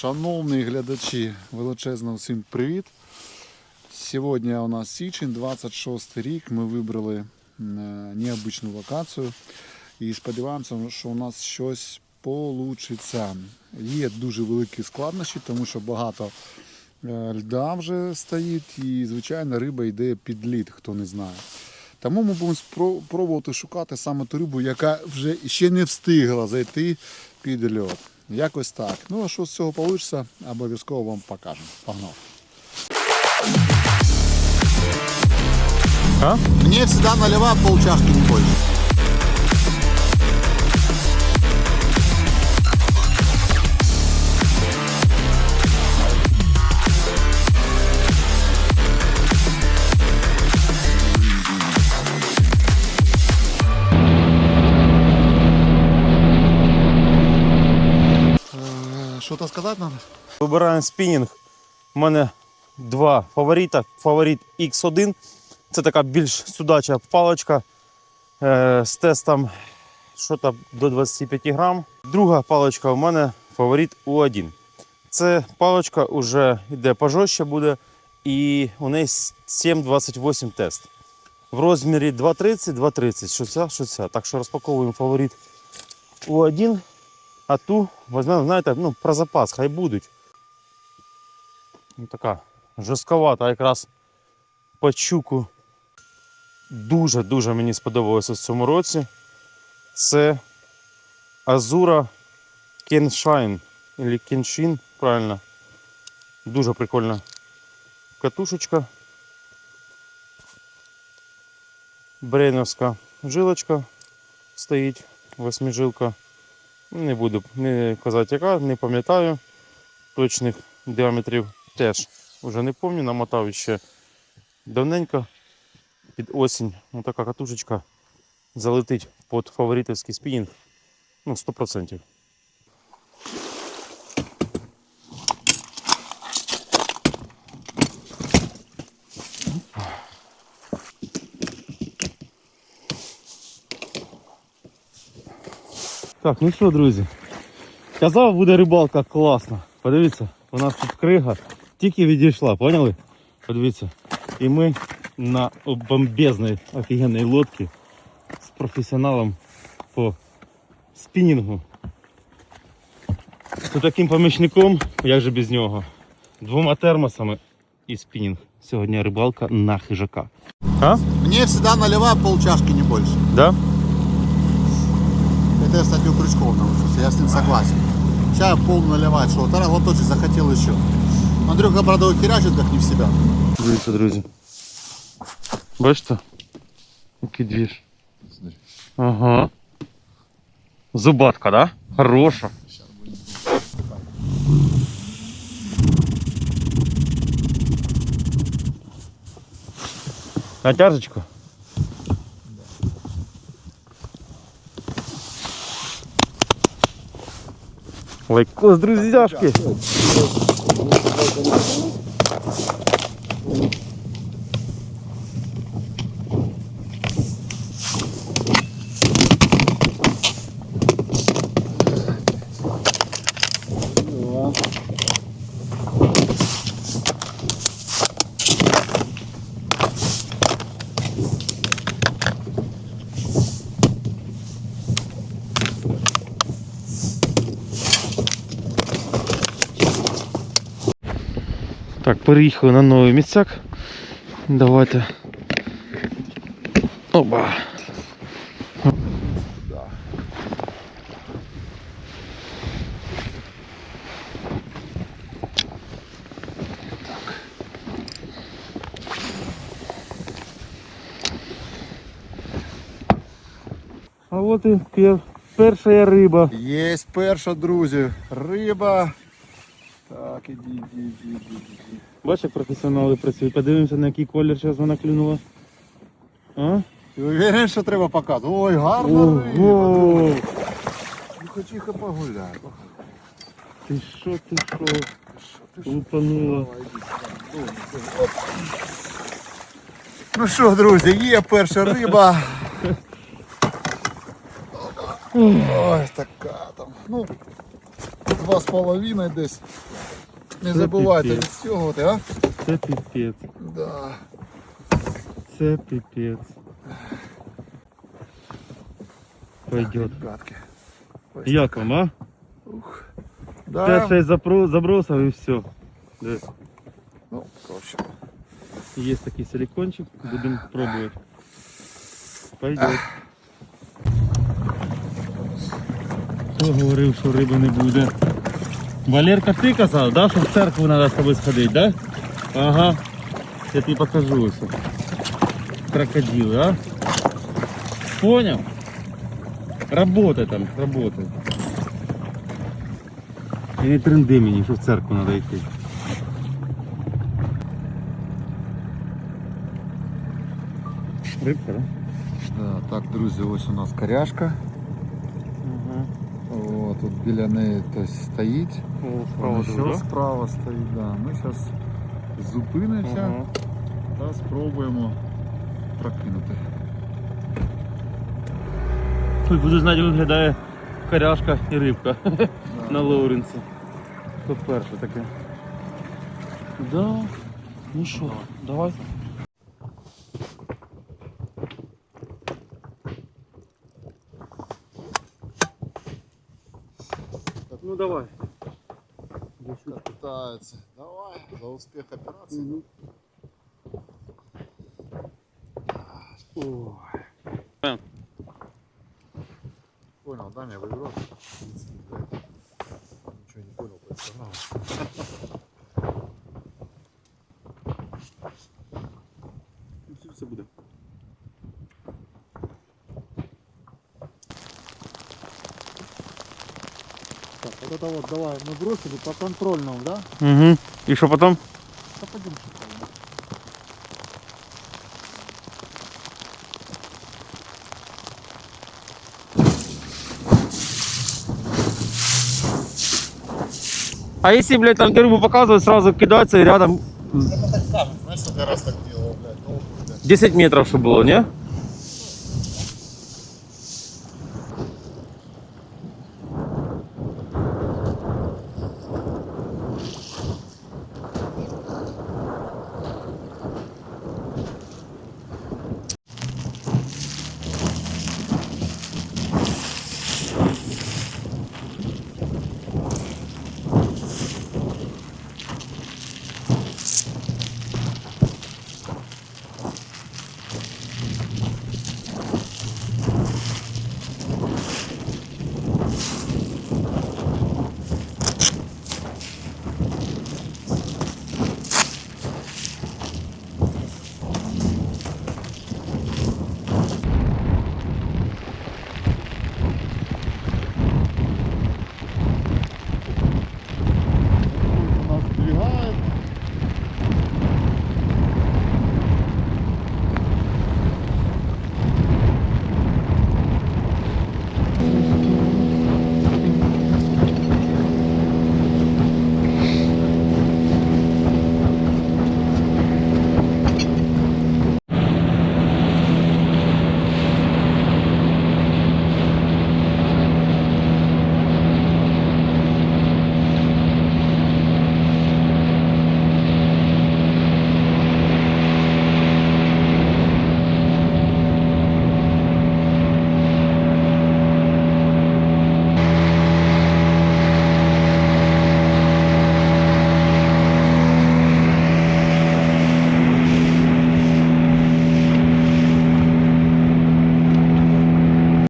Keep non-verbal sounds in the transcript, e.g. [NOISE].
Шановні глядачі, величезно всім привіт. Сьогодні у нас січень, 26 рік. Ми вибрали е, необычну локацію і сподіваємося, що у нас щось вийде. Є дуже великі складнощі, тому що багато е, льда вже стоїть і, звичайно, риба йде під лід, хто не знає. Тому ми будемо спро- пробувати шукати саме ту рибу, яка вже ще не встигла зайти під льод. Якось так. Ну а що з цього вийде, обов'язково вам покажемо. Погнав. А? Мне всегда наливают полчашки, не больше. Что-то сказать надо? Вибираємо спінінг. У мене два фаворита. Фаворит X1. Це така більш судача паличка е, з тестом що там, до 25 грам. Друга паличка у мене фаворит U1. Це паличка вже йде пожорстче буде, і у неї 7,28 тест. В розмірі 2,30, 2,30. Що ця, що ця. Так що розпаковуємо фаворит U1. А ту візьмемо, знаєте, ну, про запас, хай будуть. Ну, така жорстковата якраз по щуку. Дуже-дуже мені сподобалося в цьому році. Це Азура Кеншайн. Или Кеншин, правильно. Дуже прикольна катушечка. Брейновська жилочка стоїть, восьмижилка. Не буду не казати яка, не пам'ятаю точних діаметрів теж. Уже не пам'ятаю, намотав ще давненько під осінь. Ось така катушечка залетить під фаворитівський спінінг. Ну, 100%. Так, ну що, друзі. Казав, буде рибалка класна. Подивіться, у нас тут крига тільки відійшла, поняли? Подивіться. І ми на бомбезній офігенній лодці з професіоналом по спінінгу. З таким помічником, як же без нього. Двома термосами і спінінг. Сьогодні рибалка на хижака. А? Мне всегда наливают полчашки, не больше. Да? Это я, кстати, у Крючкова научился, я с ним согласен. Чая пол наливать, что второй глоточек захотел еще. Андрюха, правда, херячит как не в себя. Дивіться, друзі. Бачите? Який двіж. Ага. Зубатка, да? Хороша. Натяжечку? Лайкос, друзьяшки. Thank you. Так, переїхали на новий місцяк. Давайте. Оба. А от і пер- перша риба. Есть перша, друзі. Риба. Так, іди, іди, іди, іди, іди. Бачиш, як професіонали працюють. Подивимося, на який колір зараз вона клюнула. А? Ти уверен, що треба показувати? Ой, гарна риба. Тихо, тихо погуляй. Ти що, ти що? Лупанула. Ну що, друзі, є перша риба. [LAUGHS] Ой, така там. Ну, два з половиною десь. Не забувайте відстягувати, а? Це піпець. Да. Це піпець. Пойдет. Як вам, а? Да. 5-6 запро- забросов і все. Ну, короче. Є такий силикончик, будемо пробувати. Пойдет. Хто говорив, що риби не буде? Валерка, ти казав, да, що в церкву треба з тобою сходити, да? Ага. Я тобі покажу ось. Крокодили, а? Понял? Работай там, работай. І не тренди мені, що в церкву треба йти. Рибка, да? Да, так, друзі, ось у нас коряшка. Тут біля неї хтось стоїть. О, справа ще дуже, да? справа стоїть, да. Ми зараз зупинимося Ага. та спробуємо прокинути. Ой, буду знати, виглядає коряшка і рибка Да. на Лоуренсі. Це перше таке. Да. Ну що, давай. давай. Десять. Пытается. Давай, за успех операции. Угу. Ой. Понял, да, меня выброс. Ничего не понял по инстаграму. Вот это вот давай, мы бросили по контрольному, да? Угу. Да пойдем шукаем. А если, блядь, там рыбу показывают, сразу кидаться и рядом Знаешь, сколько раз так делал, блядь, долго, блядь. 10 метров, чтобы было, не?